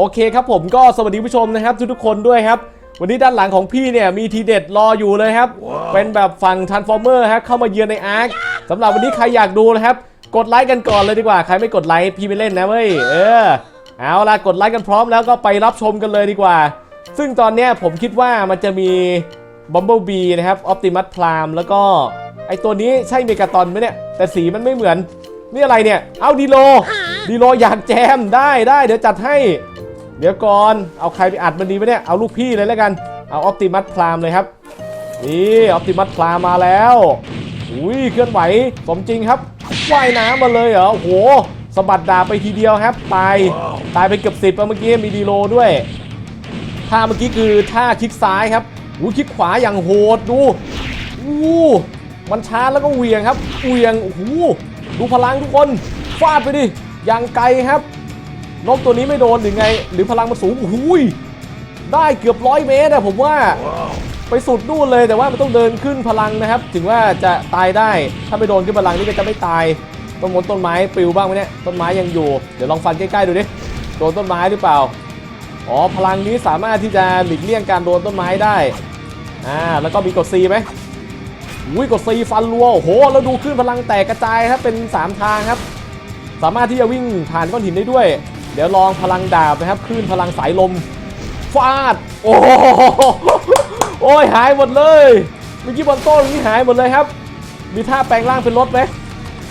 โอเคครับผมก็สวัสดีผู้ชมนะครับทุกๆคนด้วยครับ วันนี้ด้านหลังของพี่เนี่ยมีทีเด็ดรออยู่เลยครับ เป็นแบบฝั่ง Transformer ครับเข้ามาเยือนในอาร์คสำหรับวันนี้ใครอยากดูนะครับ กดไลค์กันก่อนเลยดีกว่า ใครไม่กดไลค์พี่ไม่เล่นนะเว้ยเออเอาล่ะกดไลค์กันพร้อมแล้วก็ไปรับชมกันเลยดีกว่า ซึ่งตอนเนี้ยผมคิดว่ามันจะมี Bumblebee นะครับ Optimus Prime แล้วก็ไอตัวนี้ใช่เมกาตอนไหมเนี่ยแต่สีมันไม่เหมือนนี่อะไรเนี่ย เอาดีโลดีโลอยากแจมได้ได้เดี๋ยวจัดให้ เดี๋ยวก่อน เอาใครไปอัดมันดีไหมเนี่ย เอาลูกพี่เลยแล้วกัน เอาออ t ติมัสพรามเลยครับ นี่ออ t ติมัสพรามมาแล้ว อุ้ยเคลื่อนไหวสมจริงครับว่ายน้ำมาเลยเหรอโอ้โหสะบัดดาบไปทีเดียวครับ ตาย ตายไปเกือบสิบเมื่อกี้มีดีโลด้วยท่าเมื่อกี้คือท่าคลิกซ้ายครับอู้คลิกขวาอย่างโหดดูอู้มันช้าแล้วก็เหวียงครับเหวียงโอ้โหดูพลังทุกคนฟาดไปดิอย่างไกลครับ นกตัวนี้ไม่โดนหรือไง หรือพลังมันสูงโอ้โหยได้เกือบร้อยเมตรอะผมว่าไปสุดนู่นเลยแต่ว่ามันต้องเดินขึ้นพลังนะครับ ถึงว่าจะตายได้ถ้าไม่โดนขึ้นพลังนี่ก็จะไม่ตายต้นมนต้นไม้ปลิวบ้างไหมเนี่ยต้นไม้ยังอยู่เดี๋ยวลองฟันใกล้ๆดูดิโดนต้นไม้หรือเปล่าอ๋อพลังนี้สามารถที่จะหลีกเลี่ยงการโดนต้นไม้ได้อ่าแล้วก็มีกด C ไหมอุ้ยกด C ฟันรัวโอ้โหแล้วดูขึ้นพลังแตกกระจายครับเป็น 3 ทางครับ สามารถที่จะวิ่งผ่านก้อนหินได้ด้วยเดี๋ยวลองพลังดาบนะครับคลื่นพลังสายลมฟาด โอ้โหโอ้ยหายหมดเลยเมื่อกี้บนโต้นนี่หายหมดเลยครับ มีท่าแปลงร่างเป็นรถไหม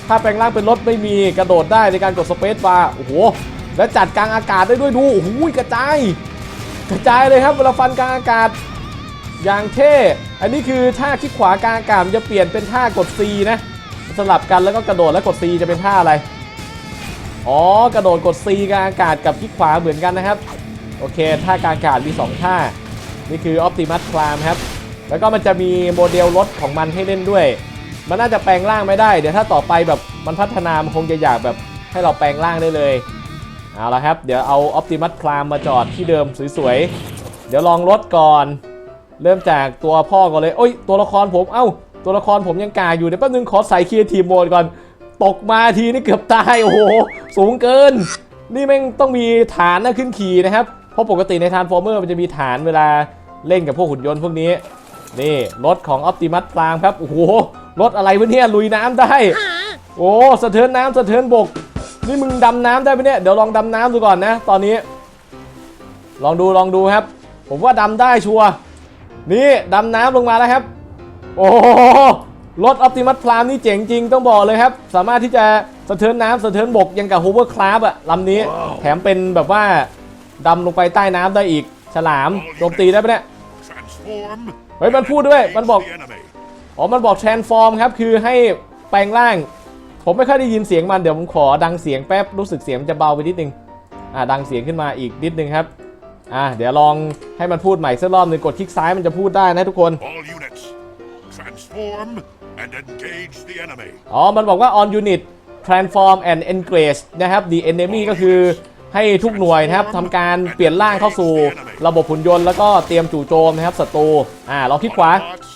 ท่าแปลงร่างเป็นรถไม่มีกระโดดได้ในการกดสเปซบาร์โอ้โหแล้วจัดกลางอากาศได้ด้วยดูโอ้โหกระจายกระจายเลยครับเวลาฟันกลางอากาศอย่างเท่อันนี้คือท่าคลิกขวากลางอากาศจะเปลี่ยนเป็นท่ากด C นะสลับกันแล้วก็กระโดดแล้วกด C จะเป็นท่าอะไร อ๋อกระโดดกด C กลางอากาศกับคลิกขวาเหมือนกันนะครับ โอเคท่ากลางอากาศมี 2 ท่า นี่คือ Optimus Prime ครับ แล้วก็มันจะมีโมเดลรถของมันให้เล่นด้วย มันน่าจะแปลงร่างไม่ได้ เดี๋ยวถ้าต่อไปแบบมันพัฒนามันคงจะอยากแบบให้เราแปลงร่างได้เลย เอาละครับ เดี๋ยวเอา Optimus Prime มาจอดที่เดิมสวยๆ เดี๋ยวลองรถก่อน เริ่มจากตัวพ่อก่อนเลยโอ้ยตัวละครผม เอ้า ตัวละครผมยังกาอยู่เดี๋ยวแป๊บนึงขอใส่คีย์ทีโหมดก่อน ตกมาทีนี่เกือบตายโอ้โห สูงเกิน นี่แม่งต้องมีฐานนะขึ้นขี่นะครับ เพราะปกติใน Transformer มันจะมีฐานเวลาเล่นกับพวกหุ่นยนต์พวกนี้ นี่รถของ Optimus Prime ครับ โอ้โห รถอะไรวะเนี่ยลุยน้ำได้ โอ้สะเทินน้ำสะเทินบก นี่มึงดำน้ำได้ไหมเนี่ย เดี๋ยวลองดำน้ำดูก่อนนะ ตอนนี้ ลองดูลองดูครับ ผมว่าดำได้ชัวร์ นี่ดำน้ำลงมาแล้วครับ โอ้ รถออ t ติมัสพลามนี่เจ๋งจริงต้องบอกเลยครับ สามารถที่จะสะเทินน้ำสะเทินบกยังกับโฮเวอร์คลาฟอะลำนี้ แถมเป็นแบบว่าดำลงไปใต้น้ำได้อีก ฉลามโจมตีได้ปะเนี่ย Transform. เฮ้ย มันพูดด้วย มันบอก The enemy. อ๋อ มันบอก transform ครับ คือให้แปลงร่าง ผมไม่ค่อยได้ยินเสียงมันเดี๋ยวผมขอดังเสียงแป๊บ รู้สึกเสียงมันจะเบาไปนิดนึง อ่า ดังเสียงขึ้นมาอีกนิดนึงครับ อ่า เดี๋ยวลองให้มันพูดใหม่สักรอบหนึ่งกดคลิกซ้ายมันจะพูดได้นะทุกคน All units. Transform and engage the enemy. อ๋อ มันบอกว่า on unit transform and engage นะครับ the enemy ก็คือให้ทุกหน่วยนะครับทำการเปลี่ยนร่างเข้าสู่ระบบหุ่นยนต์แล้วก็เตรียมจู่โจมนะครับศัตรู อ่า เราคลิกขวา Autobots,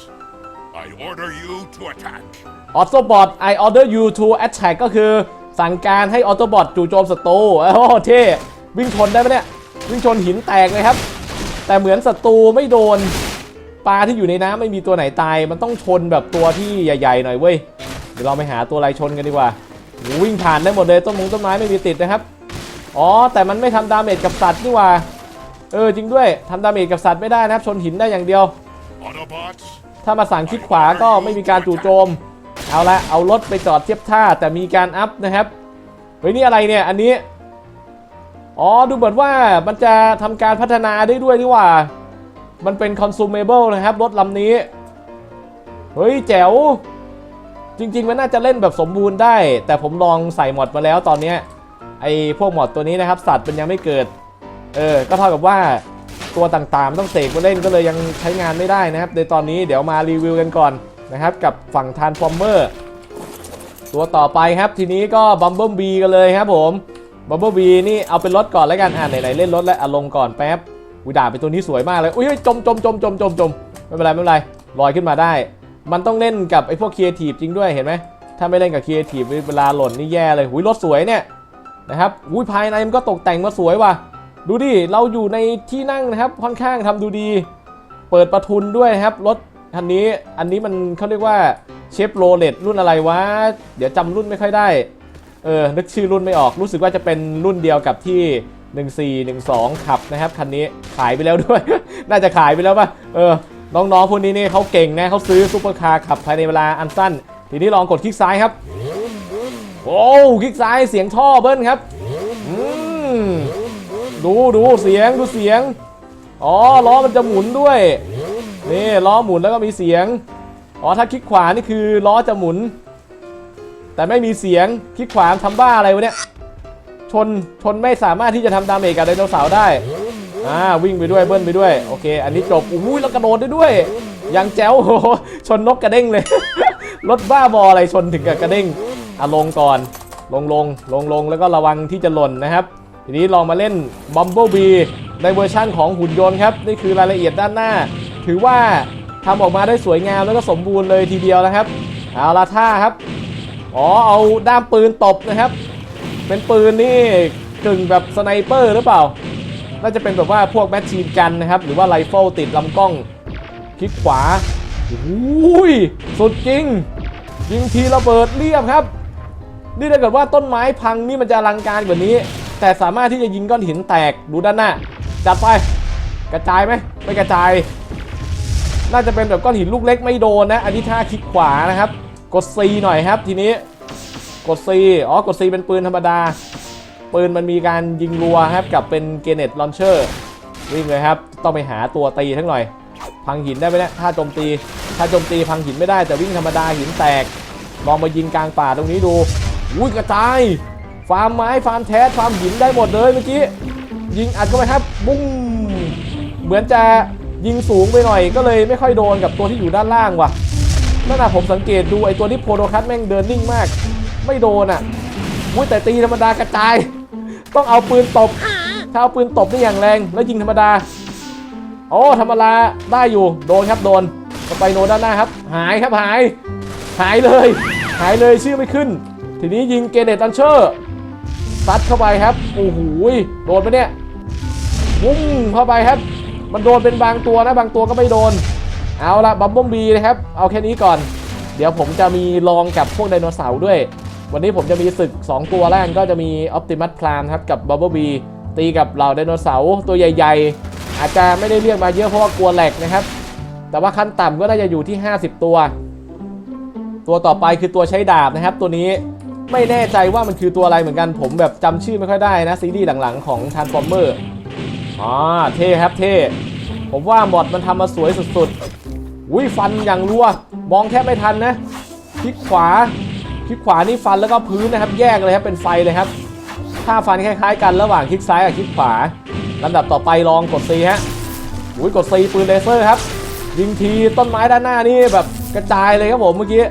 I order you to attack. Autobot I order you to attack ก็คือสั่งการให้ Autobot จู่โจมศัตรูโอ้โหเท่วิ่งชนได้ไหมเนี่ย วิ่งชนหินแตกเลยครับ แต่เหมือนศัตรูไม่โดน ปลาที่อยู่ในน้ำไม่มีตัวไหนตาย มันต้องชนแบบตัวที่ใหญ่ๆหน่อยเว้ย เดี๋ยวเราไปหาตัวอะไรชนกันดีกว่า วิ่งผ่านได้หมดเลยต้นมงต้นไม้ไม่มีติดนะครับ อ๋อ แต่มันไม่ทำดาเมจกับสัตว์นี่ว่า เออจริงด้วยทำดาเมจกับสัตว์ไม่ได้นะครับ ชนหินได้อย่างเดียว ถ้ามาสั่งคลิกขวาก็ไม่มีการจู่โจม เอาละเอารถไปจอดเทียบท่าแต่มีการอัพนะครับ เฮ้ยนี่อะไรเนี่ยอันนี้ อ๋อดูเหมือนว่ามันจะทำการพัฒนาได้ด้วยนี่ว่า มันเป็น consumable นะครับ รถลำนี้ เฮ้ย แจ๋ว จริง ๆ มันน่าจะเล่นแบบสมบูรณ์ได้ แต่ผมลองใส่หมอดมาแล้วตอนนี้ไอพวกหมอดตัวนี้นะครับ สัตว์มันยังไม่เกิด เออ ก็เท่ากับว่าตัวต่างๆ ต้องเสกมาเล่นก็เลยยังใช้งานไม่ได้นะครับ ในตอนนี้เดี๋ยวมารีวิวกันก่อนนะครับกับฝั่ง Transformer ตัวต่อไปครับทีนี้ก็ Bumblebee กันเลยครับผม Bumblebee นี่เอาเป็นรถก่อนแล้วกันอ่าไหนๆเล่นรถแล้วอะลงก่อนแป๊บ วิดาบเป็นตัวนี้สวยมากเลย อุ้ยจมจมจมจมจมจมไม่เป็นไรไม่เป็นไรลอยขึ้นมาได้ มันต้องเล่นกับไอ้พวกครีเอทีฟจริงด้วยเห็นไหมถ้าไม่เล่นกับครีเอทีฟเวลาหล่นนี่แย่เลยหุยรถสวยเนี่ยนะครับอุ้ยภายในมันก็ตกแต่งมาสวยว่ะ ดูดิเราอยู่ในที่นั่งนะครับค่อนข้างทำดูดี เปิดประทุนด้วยครับรถคันนี้อันนี้มันเขาเรียกว่าเชฟโรเลตรุ่นอะไรวะ เดี๋ยวจำรุ่นไม่ค่อยได้เออนึกชื่อรุ่นไม่ออกรู้สึกว่าจะเป็นรุ่นเดียวกับที่ 1412 ขับนะครับ คันนี้ขายไปแล้วด้วย น่าจะขายไปแล้วป่ะ เออ น้องๆพวกนี้นี่เขาเก่งนะเขาซื้อซูเปอร์คาร์ขับภายในเวลาอันสั้น ทีนี้ลองกดคลิกซ้ายครับ โอ้คลิกซ้ายเสียงท่อเบิ้ลครับดูดูเสียงดูเสียง อ๋อล้อมันจะหมุนด้วย นี่ล้อหมุนแล้วก็มีเสียง อ๋อถ้าคลิกขวานี่คือล้อจะหมุน แต่ไม่มีเสียงคลิกขวาทำบ้าอะไรวะเนี่ย ชนชนไม่สามารถที่จะทำดาเมจกับไดโนเสาร์ได้อ่าวิ่งไปด้วยเบิ้ลไปด้วยโอเค อันนี้จบอุ้ยแล้วกระโดดได้ด้วยยังแจ๋วโหชนนกกระเด้งเลย รถบ้าบออะไรชนถึงกับกระเด้งอะลงก่อนลงลงลงลงแล้วก็ระวังที่จะหล่นนะครับ ทีนี้ลองมาเล่น Bumblebee ในเวอร์ชั่นของหุ่นยนต์ครับ นี่คือรายละเอียดด้านหน้า ถือว่าทำออกมาได้สวยงามแล้วก็สมบูรณ์เลยทีเดียวนะครับ เอาละท่าครับ อ๋อ เอาด้ามปืนตบนะครับ เป็นปืนนี่กึ่งแบบสไนเปอร์หรือเปล่า น่าจะเป็นแบบว่าพวกแมชชีนกันนะครับ หรือว่าไรเฟิลติดลำกล้อง คลิกขวาอุ้ยสุดจริง ยิงทีระเบิดเรียบครับ นี่ถ้าเกิดว่าต้นไม้พังนี่มันจะอลังการกว่านี้ แต่สามารถที่จะยิงก้อนหินแตกดูด้านหน้า จัดไป กระจายไหมไม่กระจาย น่าจะเป็นแบบก้อนหินลูกเล็กไม่โดนนะ อันนี้ท่าคลิกขวานะครับ กด C หน่อยครับทีนี้ กด C อ๋อ กด C เป็นปืนธรรมดา ปืนมันมีการยิงรัวครับ กับเป็นเกเนตลอนเชอร์วิ่งเลยครับ ต้องไปหาตัวตีทั้งหน่อย พังหินได้ไหมเนี่ยถ้าโจมตี ถ้าโจมตีพังหินไม่ได้แต่วิ่งธรรมดาหินแตก ลองมายิงกลางป่าตรงนี้ดูอุ้ยกระจาย ฟาร์มไม้ ฟาร์มแท้ฟาร์มหินได้หมดเลยเมื่อกี้ ยิงอัดเข้าไปครับ บุ้ง เหมือนจะยิงสูงไปหน่อยก็เลยไม่ค่อยโดนกับตัวที่อยู่ด้านล่างว่ะนั่นน่ะผมสังเกตดูไอ้ตัวที่โพโดคัสแม่งเดินนิ่งมาก ไม่โดนอะอุ้ยแต่ตีธรรมดากระจาย ต้องเอาปืนตบ ถ้าเอาปืนตบได้อย่างแรง แล้วยิงธรรมดา โอ้ธรรมดาได้อยู่ โดนครับโดนสไปโนด้านหน้าครับ หายครับหาย หายเลย หายเลยชื่อไม่ขึ้น ทีนี้ยิงเกเนตันเชอร์ซัดเข้าไปครับ โอ้โหยโดนไปเนี่ยวุ้งเข้าไปครับ มันโดนเป็นบางตัวนะบางตัวก็ไม่โดน เอาละบัมบอมบีนะครับ เอาแค่นี้ก่อน เดี๋ยวผมจะมีลองกับพวกไดโนเสาร์ด้วย วันนี้ผมจะมีศึก 2 ตัวแรกก็จะมีออ t ติมัสพลามครับกับบั b เบิลบีตีกับเหล่าไดโนเสาร์ตัวใหญ่ ๆ อาจจะไม่ได้เรียกมาเยอะเพราะว่ากลัวแหลกนะครับ แต่ว่าขั้นต่ำก็น่าจะอยู่ที่ 50 ตัว ตัวต่อไปคือตัวใช้ดาบนะครับ ตัวนี้ไม่แน่ใจว่ามันคือตัวอะไรเหมือนกันผมแบบจำชื่อไม่ค่อยได้นะซีรีส์หลังๆของ Transformer อ๋อเท่ครับเท่ผมว่าบอดมันทำมาสวยสุดๆอุ้ยฟันอย่างรัว มองแทบไม่ทันนะคลิกขวา ลิกขวานี่ฟันแล้วก็พื้นนะครับ แยกเลยครับเป็นไฟเลยครับท่าฟันคล้ายๆกันระหว่างคลิกซ้ายกับคลิกขวาลำดับต่อไปลองกด C ฮะอุ้ยกด C ปืนเลเซอร์ครับ ยิงทีต้นไม้ด้านหน้านี่แบบกระจายเลยครับผมเมื่อกี้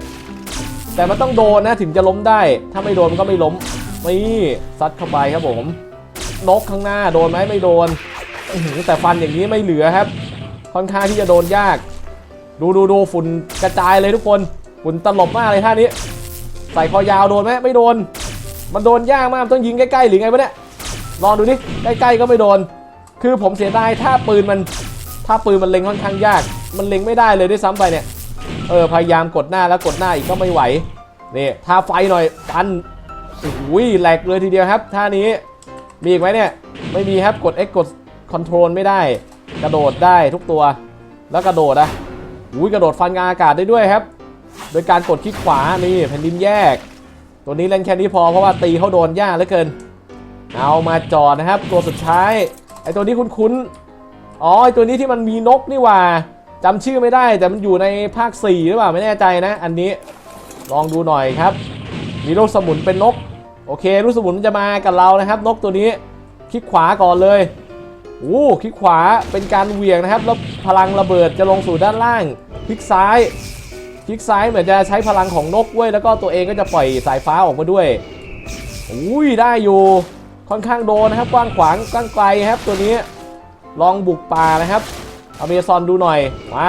แต่มันต้องโดนนะถึงจะล้มได้ ถ้าไม่โดนมันก็ไม่ล้มนี่ซัดเข้าไปครับผม นกข้างหน้าโดนไหมไม่โดนแต่ฟันอย่างนี้ไม่เหลือครับ ค่อนข้างที่จะโดนยาก ดูดูดูฝุ่นกระจายเลยทุกคนฝุ่นตลบมากเลยท่านี้ ใส่คอยาวโดนไหมไม่โดน มันโดนยากมากต้องยิงใกล้ๆหรือไงวะเนี่ยลองดูนี่ใกล้ๆก็ไม่โดน คือผมเสียดายถ้าปืนมันถ้าปืนมันเล็งค่อนข้างยาก มันเล็งไม่ได้เลยด้วยซ้ำไปเนี่ยเออพยายามกดหน้าแล้วกดหน้าอีกก็ไม่ไหวนี่ท่าไฟหน่อยปันโอ้โหแหลกเลยทีเดียวครับท่านี้มีอีกไหมเนี่ยไม่มีครับกด X กด Control ไม่ได้ กระโดดได้ทุกตัวแล้วกระโดดอะอุ้ยกระโดดฟันกลางอากาศได้ด้วยครับ โดยการกดคลิกขวานี่แผ่นดินแยก ตัวนี้เล่นแค่นี้พอเพราะว่าตีเขาโดนยากเหลือเกิน เอามาจอดนะครับ ตัวสุดท้ายไอตัวนี้คุ้นๆอ๋อไอตัวนี้ที่มันมีนกนี่ว่าจำชื่อไม่ได้แต่มันอยู่ในภาค 4 หรือเปล่าไม่แน่ใจนะ อันนี้ลองดูหน่อยครับ มีลูกสมุนเป็นนก โอเคลูกสมุนมันจะมากับเรานะครับ นกตัวนี้คลิกขวาก่อนเลยโอ้คลิกขวาเป็นการเหวี่ยงนะครับ แล้วพลังระเบิดจะลงสู่ด้านล่าง คลิกซ้าย ลิกซ้ายเหมือนจะใช้พลังของนกเว้ยแล้วก็ตัวเองก็จะปล่อยสายฟ้าออกมาด้วยอุ้ยได้อยู่ค่อนข้างโดนนะครับกว้างขวางกว้างไกลครับ ตัวนี้ลองบุกป่านะครับอเมซอนดูหน่อยมา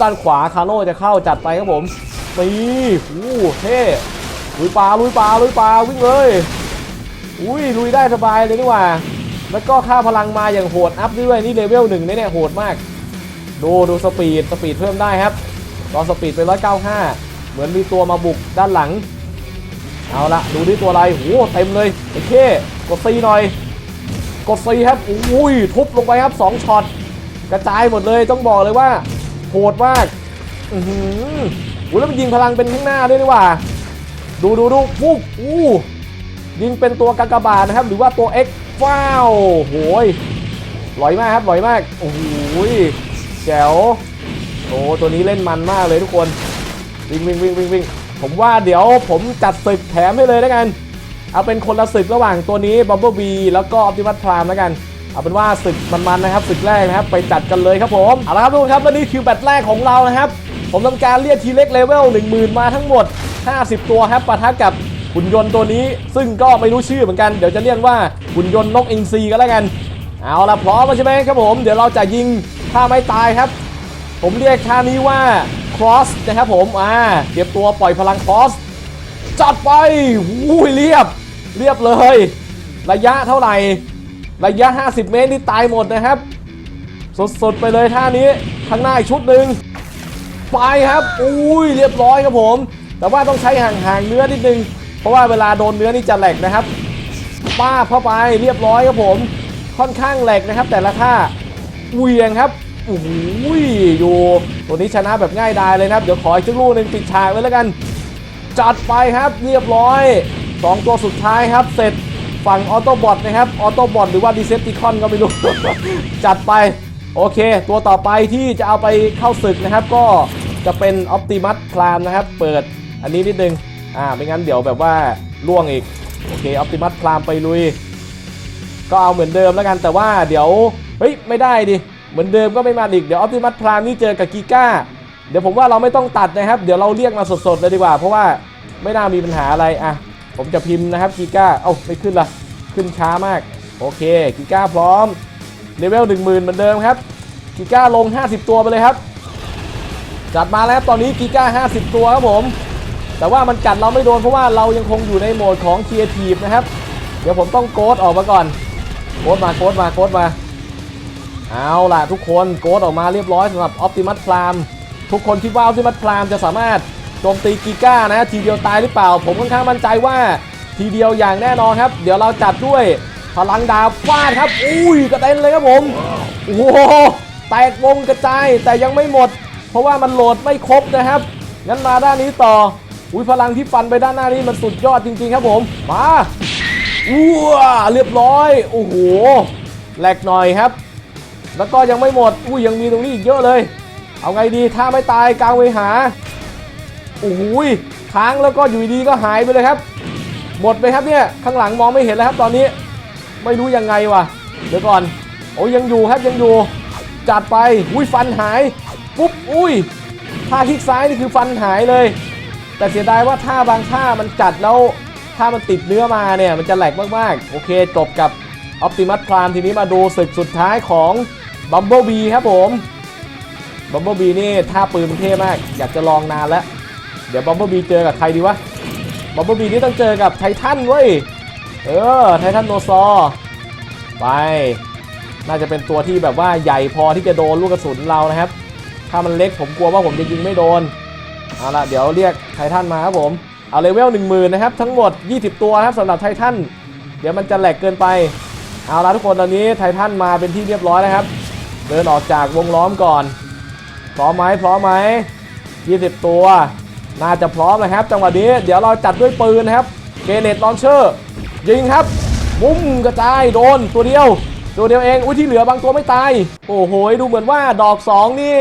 ด้านขวาคาโน่จะเข้าจัดไปครับผมนี่อู้เท่ลุยป่าลุยป่าลุยป่าวิ่งเลยอุ้ยลุยได้สบายเลยนี่หว่าแล้วก็ค่าพลังมาอย่างโหดอัพด้วยนี่เลเวลหนึ่งเนี่ยโหดมาก ดูดูสปีดสปีดเพิ่มได้ครับ รอสปีดไป195 เหมือนมีตัวมาบุกด้านหลัง เอาละดูที่ตัวอะไรโหเต็มเลยโอเคกดซีหน่อย กดซีครับอุ้ยทุบลงไปครับ2ช็อตกระจายหมดเลยต้องบอกเลยว่าโหดมากอือหือแล้วมันยิงพลังเป็นข้างหน้าด้วยนี่หว่า ดูดูดูปุ๊บอู้ยิงเป็นตัวกากบาทนะครับ หรือว่าตัว X ว้าวโหยลอยมากครับลอยมาก โอ้โหแจ๋ว โอ้ตัวนี้เล่นมันมากเลยทุกคนวิ่งวิ่งวิ่งวิ่งวิ่งผมว่าเดี๋ยวผมจัดศึกแถมให้เลยแล้วกัน เอาเป็นคนละศึกระหว่างตัวนี้บัมเบิลบีแล้วก็ออ t ติมัสพรามแล้วกันเอาเป็นว่าศึกมันๆนะครับศึกแรกนะครับ ไปจัดกันเลยครับผมเอาละครับทุกคนครับและนี่คือแบตแรกของเรานะครับ ผมทำการเรียกทีเล็กเลเวล10,000 มาทั้งหมด 50 ตัวครับปะทะกับหุ่นยนต์ตัวนี้ ซึ่งก็ไม่รู้ชื่อเหมือนกันเดี๋ยวจะเรียกว่าหุ่นยนต์นกอินทรีกันแล้วกัน เอาละพร้อมแล้วใช่ไหมครับผม เดี๋ยวเราจะยิงถ้าไม่ตายครับ ผมเรียกท่านี้ว่า cross นะครับผม อ่าเตรียมตัวปล่อยพลัง cross จัดไปหูยเรียบ เรียบเลย ระยะเท่าไหร่ ระยะ 50 เมตรนี่ตายหมดนะครับ สดๆ ไปเลยท่านี้ข้างหน้าอีกชุดหนึ่งไปครับอุ้ยเรียบร้อยครับผม แต่ว่าต้องใช้ห่างๆเนื้อนิดนึง เพราะว่าเวลาโดนเนื้อนี่จะแหลกนะครับป้าเข้าไปเรียบร้อยครับผม ค่อนข้างแหลกนะครับ แต่ละท่าเหวียงครับ โอ้โหอยู่ตัวนี้ชนะแบบง่ายดายเลยนะครับเดี๋ยวขออีกสักลูกหนึ่งปิดฉากเลยแล้วกัน จัดไปครับเรียบร้อย 2 ตัวสุดท้ายครับ เสร็จฝั่งออโตบอทนะครับออโตบอทหรือว่าดีเซปติคอนก็ไม่รู้ จัดไป โอเค ตัวต่อไปที่จะเอาไปเข้าศึกนะครับ ก็จะเป็นออ t ติมัสพลามนะครับ เปิดอันนี้นิดนึงอ่าไม่งั้นเดี๋ยวแบบว่าล่วงอีก โอเคออ t ติมัสพลามไปลุย ก็เอาเหมือนเดิมแล้วกันแต่ว่าเดี๋ยว เฮ้ย ไม่ได้ดิ เหมือนเดิมก็ไม่มาอีกเดี๋ยวออ t ติมัสพลามนี่เจอกับกีก้าเดี๋ยวผมว่าเราไม่ต้องตัดนะครับ เดี๋ยวเราเรียกมาสดๆเลยดีกว่า เพราะว่าไม่น่ามีปัญหาอะไรอะผมจะพิมพ์นะครับกีก้าเอ้าไม่ขึ้นละขึ้นช้ามาก โอเคกีก้าพร้อมเลเวล10,000เหมือนเดิมครับกีก้าลง 50 ตัวไปเลยครับ จัดมาแล้วตอนนี้กีก้า50 ตัวครับผม แต่ว่ามันกัดเราไม่โดนเพราะว่าเรายังคงอยู่ในโหมดของ Creative นะครับ เดี๋ยวผมต้องโกดออกมาก่อน โกดมาโกดมาโกดมา เอาล่ะทุกคนโกดออกมาเรียบร้อยสำหรับ Optimus Prime ทุกคนคิดว่า Optimus Prime จะสามารถโจมตีกีก้านะ ทีเดียวตายหรือเปล่า ผมค่อนข้างมั่นใจว่าทีเดียวอย่างแน่นอนครับ เดี๋ยวเราจัดด้วยพลังดาบฟาดครับ อุ้ยกระเด็นเลยครับผมโอ้โหแตกวงกระจายแต่ยังไม่หมด เพราะว่ามันโหลดไม่ครบนะครับงั้นมาด้านนี้ต่ออุ้ยพลังที่ฟันไปด้านหน้านี้มันสุดยอดจริงๆครับผมมาอ้วเรียบร้อยโอ้โหแหลกหน่อยครับ แล้วก็ยังไม่หมดอุ้ยยังมีตรงนี้อีกเยอะเลย เอาไงดีถ้าไม่ตายกลางเวหาโอ้โหยค้างแล้วก็อยู่ดีก็หายไปเลยครับ หมดไปครับเนี่ยข้างหลังมองไม่เห็นแล้วครับตอนนี้ ไม่รู้ยังไงวะเดี๋ยวก่อน โอ้ยยังอยู่ครับยังอยู่จัดไปอุ้ยฟันหายปุ๊บอุ้ยท่าคลิกซ้ายนี่คือฟันหายเลย แต่เสียดายว่าท่าบางท่ามันจัดแล้วถ้ามันติดเนื้อมาเนี่ยมันจะแหลกมากๆ โอเคจบกับ Optimus Prime ทีนี้มาดูศึกสุดท้ายของ Bumblebee ครับผม Bumblebee นี่ท่าปืนมันเท่มาก อยากจะลองนานแล้ว เดี๋ยว Bumblebee เจอกับใครดีวะ Bumblebee นี่ต้องเจอกับไททันเว้ย เออ ไททันโนซอร์ไป น่าจะเป็นตัวที่แบบว่าใหญ่พอที่จะโดนลูกกระสุนเรานะครับ ถ้ามันเล็กผมกลัวว่าผมจะยิงไม่โดน เอาละเดี๋ยวเรียกไททันมาครับผม เอาเลเวล1 0,000นะครับ ทั้งหมด 20 ตัวนะครับสำหรับไททัน เดี๋ยวมันจะแหลกเกินไป เอาละทุกคนตอนนี้ไททันมาเป็นที่เรียบร้อยแล้วครับ เดินออกจากวงล้อมก่อน พร้อมไหมพร้อมไหม20 ตัว น่าจะพร้อมนะครับ จังหวะนี้เดี๋ยวเราจัดด้วยปืนนะครับ เกเนตลอนเชอร์ ยิงครับบุ้มกระจายโดนตัวเดียว ตัวเดียวเองอุ้ยที่เหลือบางตัวไม่ตาย โอ้โห ดูเหมือนว่าดอก 2 นี่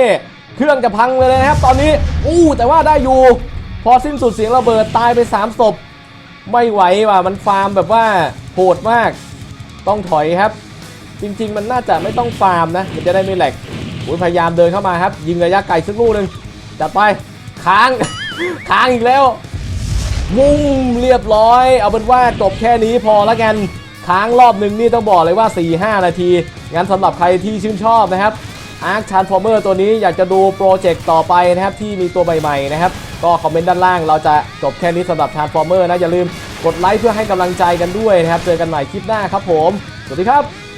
เครื่องจะพังเลยนะครับ ตอนนี้ อู้แต่ว่าได้อยู่ พอสิ้นสุดเสียงระเบิดตายไป3ศพไม่ไหวว่ะมันฟาร์มแบบว่าโหดมาก ต้องถอยครับ จริง ๆ มันน่าจะไม่ต้องฟาร์มนะ มันจะได้ไม่แหลกโอ้ยพยายามเดินเข้ามาครับ ยิงระยะไกลสักลูกหนึ่งจัดไปค้าง ค้างอีกแล้วมุ้งเรียบร้อย เอาเป็นว่าจบแค่นี้พอละกันค้างรอบหนึ่งนี่ต้องบอกเลยว่า 4-5 นาที งั้นสำหรับใครที่ชื่นชอบนะครับ Arc Transformer ตัวนี้อยากจะดูโปรเจกต์ต่อไปนะครับ ที่มีตัวใหม่ๆนะครับ ก็คอมเมนต์ด้านล่างเราจะจบแค่นี้สำหรับ Transformer นะ อย่าลืมกดไลค์เพื่อให้กำลังใจกันด้วยนะครับ เจอกันใหม่คลิปหน้าครับผม สวัสดีครับ